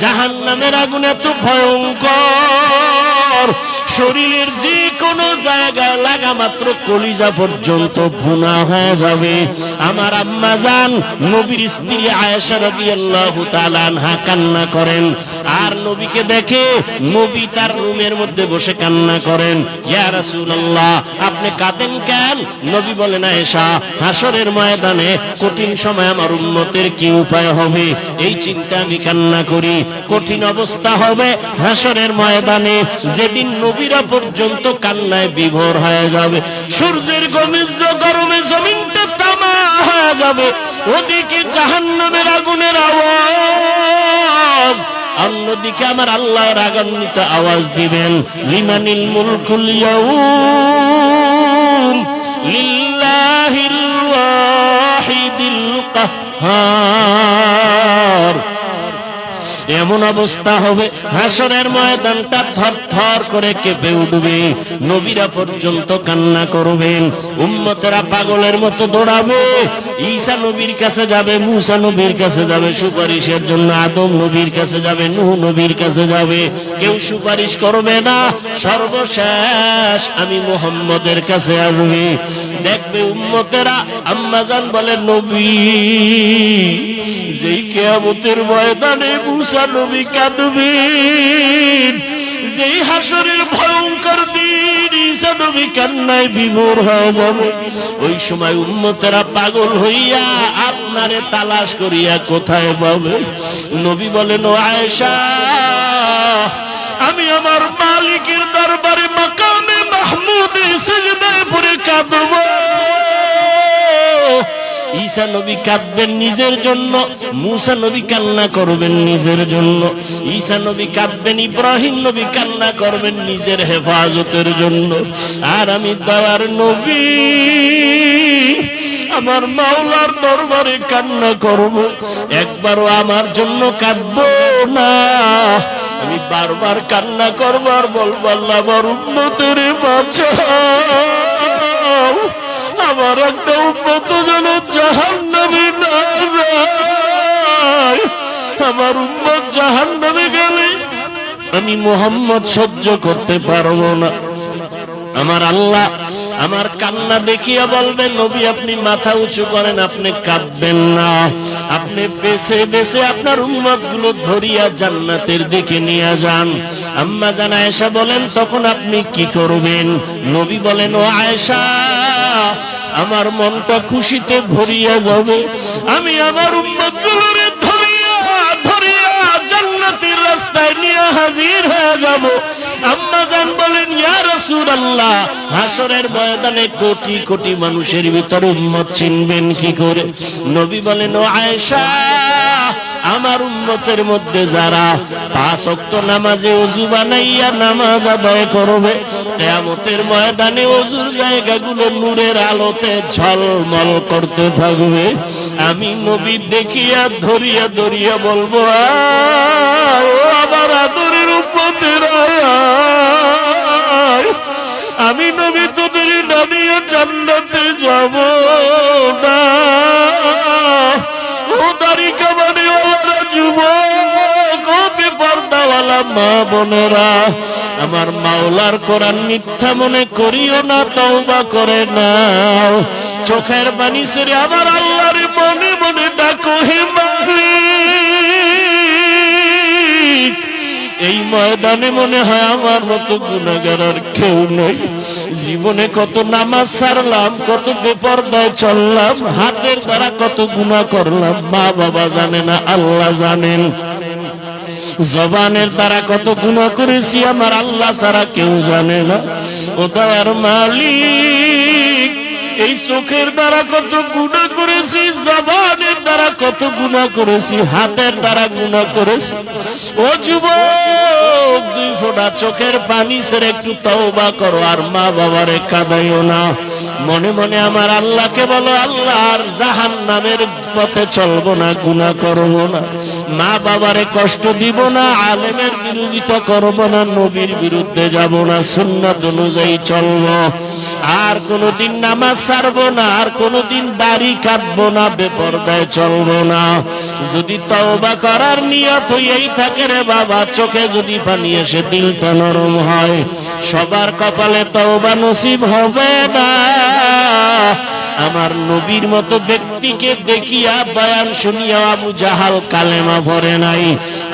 জাহান নামের আগুন এত ভয়ঙ্কর। শরীরের যে কোনো জায়গা লাগা মাত্র কলিজা পর্যন্ত ভুনা হয়ে যাবে। আমার আম্মা জান, নবীর স্ত্রী আয়েশা তাআলা আনহা কান্না করেন। আর নবীকে দেখে নবী তার রুমের মধ্যে বসে কান্না করেন, ইয়া রাসূলুল্লাহ, আপনি কাঁদেন কেন? নবী বলেন, আয়েশা হাসরের ময়দানে কঠিন সময় আমার উন্নতের কি উপায় হবে? এই চিন্তা আমি কান্না করি। কঠিন অবস্থা হবে হাসরের ময়দানে যেদিন নবীরা পর্যন্ত কান্নায় বিভোর হয়ে যাবে, সূর্যের গমিজ গরমে জমিনটা তামা হয়ে যাবে, ওদিকে জাহান্নামের আগুনের আওয়াজ অন্যদিকে আমার আল্লাহ রাগান্বিত আওয়াজ দিবেন লিমানিল মুলকুল লিল্লাহিল ওয়াহিদিল কাহ্হার। এমন অবস্থা হবে। হাসরের ময়দানটা থর থর করে কেঁপে উঠবে। নবীরা পর্যন্ত কান্না করবেন। উম্মতেরা পাগলের মতো দৌড়াবে। ঈসা নবীর কাছে যাবে, মুসা নবীর কাছে যাবে, সুপারিশের জন্য আদম নবীর কাছে যাবে, নূহ নবীর কাছে যাবে। কেউ সুপারিশ করবে না। সর্বশেষ আমি মোহাম্মদের কাছে আসবে। দেখবে উম্মতেরা আম্মাজান বলে, নবী যেই কেয়ামতের ময়দানে মুসা নবী কাঁদবেন, যেই হাসরের ভয়ঙ্কর দিন ঈসা নবী কান্নায় বিভোর ওই সময় উম্মতেরা পাগল হইয়া আপনারে তালাশ করিয়া কোথায় পাবে? নবী বলেন, ও আয়েশা, আমি আমার মালিকের দরবারে মাকামে মাহমুদে সেজদায় পড়ে কাঁদবো। ঈসা নবী কাঁদবেন নিজের জন্য, মুসা নবী কান্না করবেন নিজের জন্য, ঈসা নবী কাঁদবেন, ইব্রাহিম নবী কান্না করবেন নিজের হেফাজতের জন্য। আর আমি দয়ার নবী, আমার মাওলার দরবারে কান্না করব, একবারও আমার জন্য কাঁদবো না। আমি বারবার কান্না করবার আর বলব, আল্লাহ আমার উন্নতের বাঁচাও আমার একটা উন্নত যেন জাহান নামে না যায়। আমার উন্মত জাহান নামে গেলে আমি মোহাম্মদ সহ্য করতে পারব না। আমার আল্লাহ আমার কান্না দেখিয়া বলবেন, নবী, আপনি মাথা উঁচু করেন, আপনি কাঁদবেন না। আপনি বেছে বেছে আপনার উম্মতগুলো ধরিয়া জান্নাতের দিকে নিয়ে যান। আম্মা জান আয়েশা বলেন, তখন আপনি কি করবেন? নবী বলেন, ও আয়েশা আমার মনটা খুশিতে ভরিয়া যাবে। আমি আমার উম্মতগুলোরে ধরিয়া ধরিয়া জান্নাতের রাস্তায় নিয়ে হাজির হয়ে যাব। আম্মা জান বলেন, ইয়া রাসূলুল্লাহ হাসরের ময়দানে কোটি কোটি মানুষের ভিতর উম্মত চিনবেন কি করে? নবী বলেন, ও আয়েশা আমার উম্মতের মধ্যে যারা পাঁচ ওয়াক্ত নামাজে অজু বানাইয়া নামাজ আদায় করবে, কিয়ামতের ময়দানে ওযুর জায়গাগুলো নূরের আলোতে ঝলমল করতে থাকবে আমি নবী দেখিয়া ধরিয়া ধরিয়া বলব আমার আদরের আয়। আমি নবী তোদের নামিয়ে জান্নাতে যাব না ও বেপর্দাওয়ালা মা বোনেরা, আমার মাওলার কোরআন মিথ্যা মনে করিও না, তওবা করে নাও। চোখের বাণী সেরে আমার আল্লাহরে মনে মনে ডাকো, হে এই ময়দানে মনে হয় আমার মতো গুণাগার আর কেউ নেই। জীবনে কত নামাজ সারলাম, কত বেপরদায় চললাম, হাতের দ্বারা কত গুণা করলাম মা বাবা জানে না, আল্লাহ জানেন। জবানের দ্বারা কত গুণা করেছি আমার আল্লাহ ছাড়া কেউ জানে না। ও দয়ার মালিক, এই চোখের দ্বারা কত গুণা করেছি, জবানের দ্বারা কত গুণা করেছি, হাতের দ্বারা গুণা করেছি। ও যুবক, দুই ফোঁটা চোখের পানি ছেড়ে একটু তওবা করো, আর মা বাবারে কাঁদাইও না। মনে মনে আমার আল্লাহকে বলো আল্লাহ আর জাহান নামের পথে চলবো না গুণা করব না। মা বাবারে কষ্ট দিব না, আলেমের বিরোধিতা করব না, নবীর বিরুদ্ধে যাব না, সুন্নাত অনুযায়ী চলব। আর কোনোদিন নামাজ ছাড়বো না, আর কোনোদিন দাড়ি কাটবো না, বেপরদায় চলবো না। যদি তওবা করার নিয়ত হইয়াই থাকে রে বাবা, চোখে যদি পানি এসে দিলটা নরম হয়, সবার কপালে তওবা নসিব হবে না। আমার নবীর মতো ব্যক্তিকে দেখিয়া বয়ান শুনিয়া আবু জাহাল কালেমা ভরে নাই।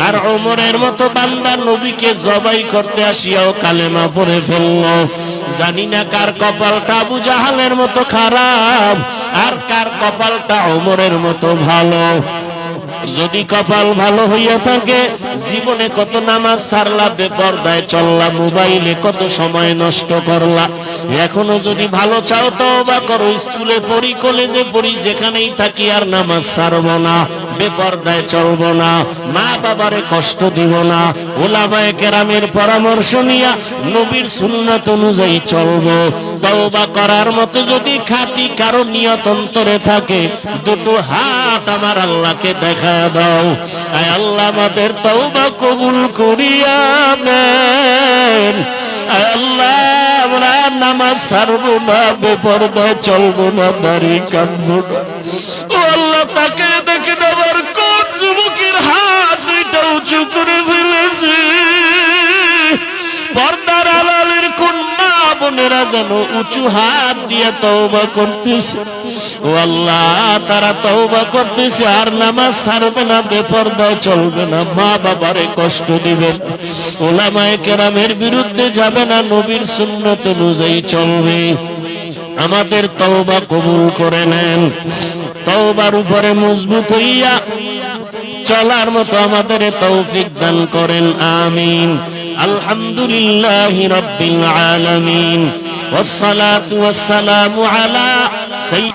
আর অমরের মতো বান্দা নবীকে জবাই করতে আসিয়াও কালেমা ভরে ফেলল। জানি না কার কপালটা আবু জাহালের মতো খারাপ, আর কার কপালটা অমরের মতো ভালো। যদি কপাল ভালো হইয়া থাকে, জীবনে কত নামাজ সারলা, বেপর্দায় চললা, মোবাইলে কত সময় নষ্ট করলা। এখনও যদি ভালো চাও তো বা করো, স্কুলে পড়ি, কলেজে পড়ি, যেখানেই থাকি আর নামাজ সারব না। বেপরদায় চলব না, মা বাবারে কষ্ট দিব না, ওলামায়ে কেরামের পরামর্শ নিয়া নবীর সুন্নাত অনুযায়ী চলব। তওবা করার মতো যদি খাতি কারও নিয়ত অন্তরে থাকে, দুটো হাত আমার আল্লাহকে দেখা দাও। আয় আল্লাহ আমাদের তওবা কবুল করিয়া নেন। আয় আল্লাহ আমরা নামাজ ছাড়বো না, বেপরদায় চলবো না দাড়ি কাটবো না। ও আল্লাহ, তাকে বোনেরা যেন উঁচু হাত দিয়ে তওবা করতেছে। ও আল্লাহ, তারা তওবা করতেছে, আর নামাজ ছাড়বে না, বেপর্দায় চলবে না। মা বাবারে কষ্ট দিবে ওলামায়ে কেরামের বিরুদ্ধে যাবে না, নবীর সুন্নত অনুযায়ী চলবে। আমাদের তওবা কবুল করে নেন। তওবার উপরে মজবুত হইয়া চলার মতো আমাদের তৌফিক দান করেন, আমিন। الحمد لله رب العالمين والصلاة والسلام على سيدنا